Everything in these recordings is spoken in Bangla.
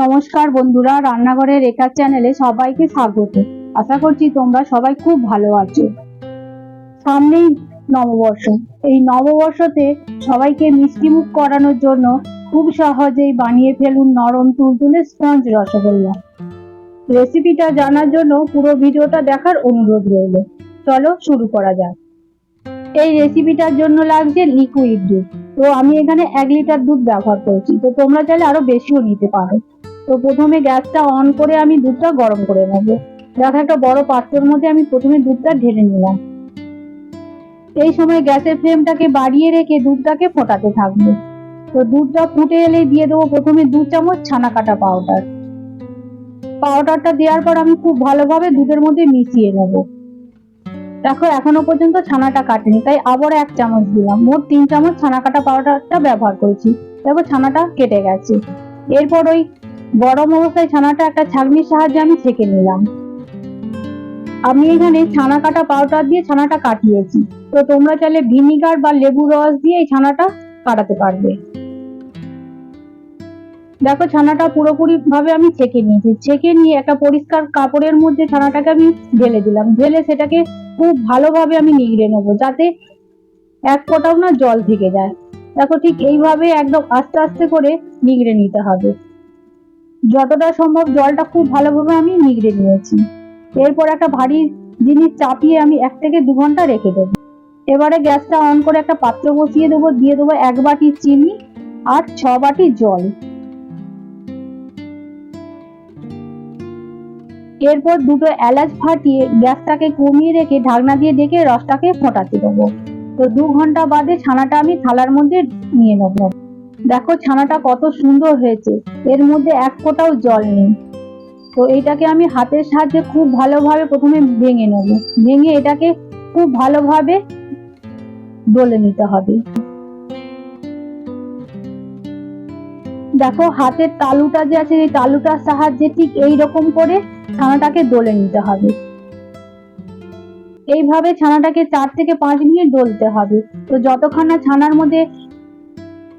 নমস্কার বন্ধুরা, রান্নাঘরের রেখার চ্যানেলে সবাইকে স্বাগত। আশা করছি তোমরা সবাই খুব ভালো আছো। সামনেই নববর্ষ। এই নববর্ষতে সবাইকে মিষ্টিমুখ করানোর জন্য খুব সহজেই বানিয়ে ফেলুন নরম তুলতুলে স্পঞ্জ রসগোল্লা। রেসিপিটা জানার জন্য পুরো ভিডিওটা দেখার অনুরোধ রইল। চলো শুরু করা যাক। এই রেসিপিটার জন্য লাগছে লিকুইড দুধ। তো আমি এখানে এক লিটার দুধ ব্যবহার করেছি। তো তোমরা চাইলে আরও বেশিও নিতে পারো। তো প্রথমে গ্যাসটা অন করে আমি দুধটা গরম করে নেব। দেখো, একটা বড় পাত্রের মধ্যে আমি প্রথমে দুধটা ঢেলে নিলাম। এই সময় গ্যাসের ফ্লেমটাকে বাড়িয়ে রেখে দুধটাকে ফোটাতে থাকব। তো দুধটা ফুটে এলেই দিয়ে দেবো প্রথমে দু চামচ ছানা কাটা পাউডার। পাউডারটা দেওয়ার পর আমি খুব ভালোভাবে দুধের মধ্যে মিশিয়ে নেব। দেখো, এখনও পর্যন্ত ছানাটা কাটেনি, তাই আবার এক চামচ দিলাম। মোট তিন চামচ ছানা কাটা পাউডারটা ব্যবহার করেছি। দেখো, ছানাটা কেটে গেছে। এরপর ওই গরম অবস্থায় ছানাটা একটা ছাঁকনির সাহায্যে আমি ছেঁকে নিলাম। আমি এখানে ছানা কাটা পাউডার দিয়ে ছানাটা কাটিয়েছি। তো তোমরা চাইলে ভিনিগার বা লেবু রস দিয়ে এই ছানাটা কাটাতে পারবে। দেখো ছানাটা পুরোপুরি ভাবে আমি ছেঁকে নিয়েছি। ছেঁকে নিয়ে একটা পরিষ্কার কাপড়ের মধ্যে ছানাটাকে আমি ঢেলে দিলাম। ঢেলে সেটাকে খুব ভালোভাবে আমি নিগড়ে নেব যাতে এক ফোঁটাও না জল থেকে যায়। দেখো ঠিক এইভাবে একদম আস্তে আস্তে করে নিগড়ে নিতে হবে। যতটা সম্ভব জলটা খুব ভালোভাবে আমি নিগড়ে নিয়েছি। এরপর একটা ভারী জিনিস চাপিয়ে আমি এক থেকে দু ঘণ্টা রেখে দেবো। এবারে গ্যাসটা অন করে একটা পাত্র বসিয়ে দেবো, দিয়ে দেবো এক বাটি চিনি আর ছ বাটি জল। এরপর দুটো এলাচ ফাটিয়ে গ্যাসটাকে কমিয়ে রেখে ঢাকনা দিয়ে ডেকে রসটাকে ফোটাতে দেবো। তো দু ঘণ্টা বাদে ছানাটা আমি থালার মধ্যে নিয়ে নেব। দেখো ছানাটা কত সুন্দর হয়েছে। এর মধ্যে এক ফোঁটাও জল নেই। তো এটাকে আমি হাতের সাহায্যে খুব ভালোভাবে প্রথমে ভেঙে নেব। ভেঙে এটাকে খুব ভালোভাবে ডলে নিতে হবে। দেখো হাতের তালুটা যে আছে, এই তালুটার সাহায্যে ঠিক এই রকম করে ছানাটাকে দলে নিতে হবে। এইভাবে ছানাটাকে চার থেকে পাঁচ মিনিট ডলতে হবে। তো যতক্ষণ না ছানার মধ্যে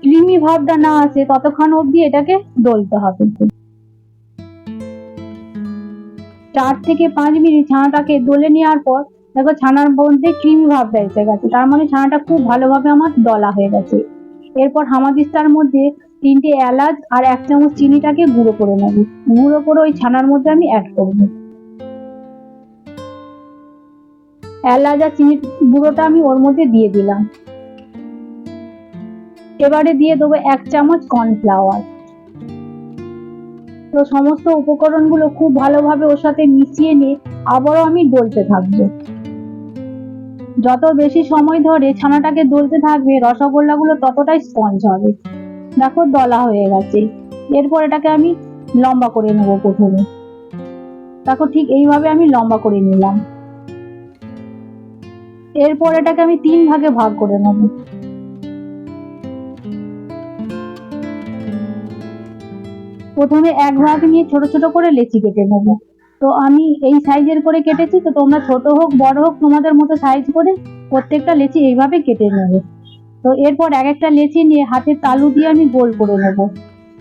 ক্রিমি ভাবটা না আসে, ততক্ষণ অবধি এটাকে ডলতে হবে। চার থেকে পাঁচ মিনিট ছানাটাকে দলে নেওয়ার পর, দেখো ছানার মধ্যে ক্রিমি ভাবটা এসে গেছে। তার মানে ছানাটা খুব ভালোভাবে আমার দলা হয়ে গেছে। এরপর হামাদিস্তার মধ্যে তিনটে এলাচ আর এক চামচ চিনিটাকে গুঁড়ো করে নেব। গুঁড়ো করে ওই ছানার মধ্যে আমি অ্যাড করব। এলাচ আর চিনির গুঁড়োটা আমি ওর মধ্যে দিয়ে দিলাম। এবারে দিয়ে দেবো এক চামচ কর্নফ্লাওয়ার তো সমস্ত উপকরণগুলো খুব ভালোভাবে ওর সাথে মিশিয়ে নিয়ে আবারও আমি ডলতে থাকব। যত বেশি সময় ধরে ছানাটাকে ডলতে থাকবে, রসগোল্লাগুলো ততটাই স্পঞ্জ হবে। দেখো দলা হয়ে গেছে। এরপর এটাকে আমি লম্বা করে নেব প্রথমে। দেখো ঠিক এইভাবে আমি লম্বা করে নিলাম। এরপর এটাকে আমি তিন ভাগে ভাগ করে নেব। প্রথমে এক ভাগ নিয়ে ছোট ছোট করে লেচি কেটে নেব। তো আমি এই সাইজের করে কেটেছি, তো তোমরা ছোট হোক, বড় হোক, তোমাদের মতো সাইজ করে প্রত্যেকটা লেচি এইভাবে কেটে নেবে। তো এরপর এক একটা লেচি নিয়ে হাতের তালু দিয়ে আমি গোল করে নেব।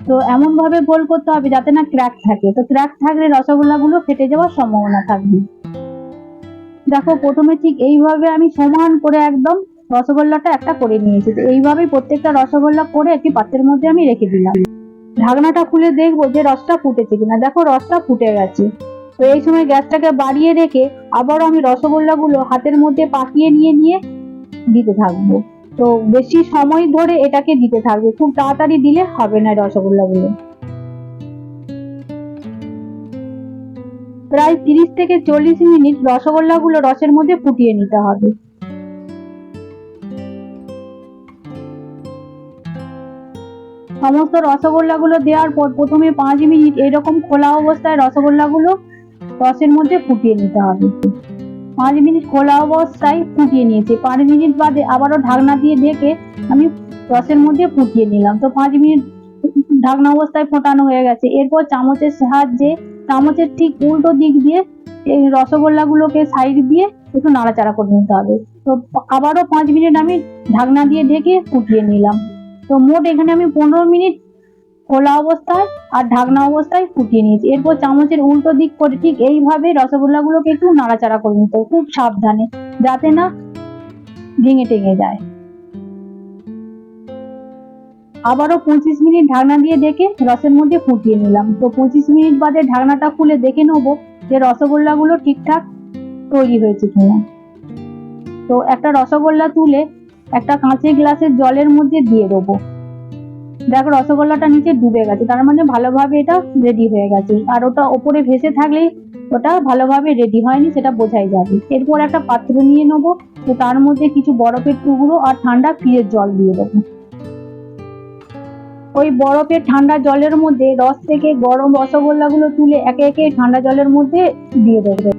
তো এমন ভাবে গোল করতে হবে যাতে না ক্র্যাক থাকে। তো ক্র্যাক থাকলে রসগোল্লাগুলো ফেটে যাওয়ার সম্ভাবনা থাকবে। দেখো, প্রথমে ঠিক এইভাবে আমি সমান করে একদম রসগোল্লাটা একটা করে নিয়েছি। তো এইভাবেই প্রত্যেকটা রসগোল্লা করে একটি পাত্রের মধ্যে আমি রেখে দিলাম। ঢাকনাটা খুলে দেখব যে রসটা ফুটেছে কিনা। দেখো রসটা ফুটে গেছে। তো এই সময় গ্যাসটাকে বাড়িয়ে রেখে আবারও আমি রসগোল্লাগুলো হাতের মধ্যে পাকিয়ে নিয়ে নিয়ে দিতে থাকব। তো বেশি সময় ধরে এটাকে দিতে থাকবে। খুব তাড়াতাড়ি দিলে হবে না রসগোল্লাগুলো। প্রায় তিরিশ থেকে চল্লিশ মিনিট রসগোল্লাগুলো রসের মধ্যে ফুটিয়ে নিতে হবে। সমস্ত রসগোল্লাগুলো দেওয়ার পর প্রথমে পাঁচ মিনিট এরকম খোলা অবস্থায় রসগোল্লাগুলো রসের মধ্যে ফুটিয়ে নিতে হবে। পাঁচ মিনিট খোলা অবস্থায় ফুটিয়ে নিয়েছি। পাঁচ মিনিট বাদে আবারও ঢাকনা দিয়ে ঢেকে আমি রসের মধ্যে ফুটিয়ে নিলাম। তো পাঁচ মিনিট ঢাকনা অবস্থায় ফোটানো হয়ে গেছে। এরপর চামচের সাহায্যে, চামচের ঠিক উল্টো দিক দিয়ে এই রসগোল্লাগুলোকে সাইড দিয়ে একটু নাড়াচাড়া করে নিতে হবে। তো আবারও পাঁচ মিনিট আমি ঢাকনা দিয়ে ঢেকে ফুটিয়ে নিলাম। তো মোট এখানে আমি পনেরো মিনিট খোলা অবস্থায় আর ঢাকনা অবস্থায় ফুটিয়ে নিয়েছি। এরপর চামচের উল্টো দিক করে ঠিক এইভাবে রসগোল্লাগুলোকে একটু নাড়াচাড়া করে নিতে খুব সাবধানে, যাতে না ভেঙে টেঙে যায়। আবারও পঁচিশ মিনিট ঢাকনা দিয়ে দেখে রসের মধ্যে ফুটিয়ে নিলাম। তো পঁচিশ মিনিট বাদে ঢাকনাটা খুলে দেখে নেব যে রসগোল্লাগুলো ঠিকঠাক তৈরি হয়েছে কিনা। তো একটা রসগোল্লা তুলে একটা কাঁচের গ্লাসের জলের মধ্যে দিয়ে দেবো। দেখো, রসগোল্লাটা নিচে ডুবে গেছে, তার মানে ভালোভাবে এটা রেডি হয়ে গেছে। আর ওটা ওপরে ভেসে থাকলেই ওটা ভালোভাবে রেডি হয়নি, সেটা বোঝাই যাবে। এরপর একটা পাত্র নিয়ে নেব, তো তার মধ্যে কিছু বরফের টুকরো আর ঠান্ডা ফ্রিজের জল দিয়ে দেবো। ওই বরফের ঠান্ডা জলের মধ্যে রস থেকে গরম রসগোল্লাগুলো তুলে একে একে ঠান্ডা জলের মধ্যে দিয়ে দেবো।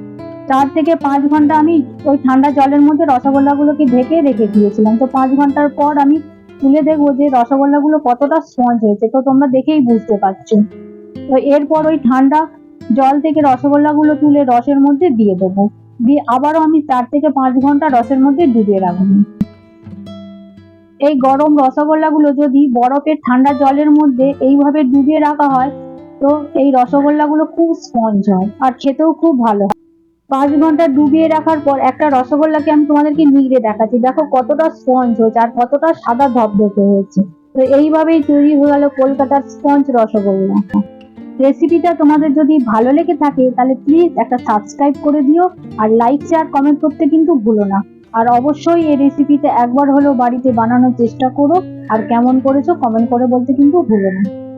চার থেকে পাঁচ ঘণ্টা আমি ওই ঠান্ডা জলের মধ্যে রসগোল্লাগুলোকে ঢেকে রেখে দিয়েছিলাম। তো পাঁচ ঘণ্টার পর আমি তুলে দেখব যে রসগোল্লাগুলো কতটা স্পঞ্জ হয়েছে। তো তোমরা দেখেই বুঝতে পারছ। তো এরপর ওই ঠান্ডা জল থেকে রসগোল্লাগুলো তুলে রসের মধ্যে দিয়ে দেবো। দিয়ে আবারও আমি চার থেকে পাঁচ ঘণ্টা রসের মধ্যে ডুবিয়ে রাখব। এই গরম রসগোল্লাগুলো যদি বরফের ঠান্ডা জলের মধ্যে এইভাবে ডুবিয়ে রাখা হয়, তো এই রসগোল্লাগুলো খুব স্পঞ্জ হয় আর খেতেও খুব ভালো হয়। পাঁচ ঘণ্টা ডুবিয়ে রাখার পর একটা রসগোল্লাকে আমি তোমাদেরকে নিগড়ে দেখাচ্ছি। দেখো কতটা স্পঞ্জ হয়েছে আর কতটা সাদা ধপধপে হয়েছে। তো এইভাবেই তৈরি হয়ে গেল কলকাতার স্পঞ্জ রসগোল্লা। রেসিপিটা তোমাদের যদি ভালো লেগে থাকে, তাহলে প্লিজ একটা সাবস্ক্রাইব করে দিও আর লাইক শেয়ার কমেন্ট করতে কিন্তু ভুলো না। আর অবশ্যই এই রেসিপিটা একবার হলেও বাড়িতে বানানোর চেষ্টা করো। আর কেমন করেছ কমেন্ট করে বলতে কিন্তু ভুলো না।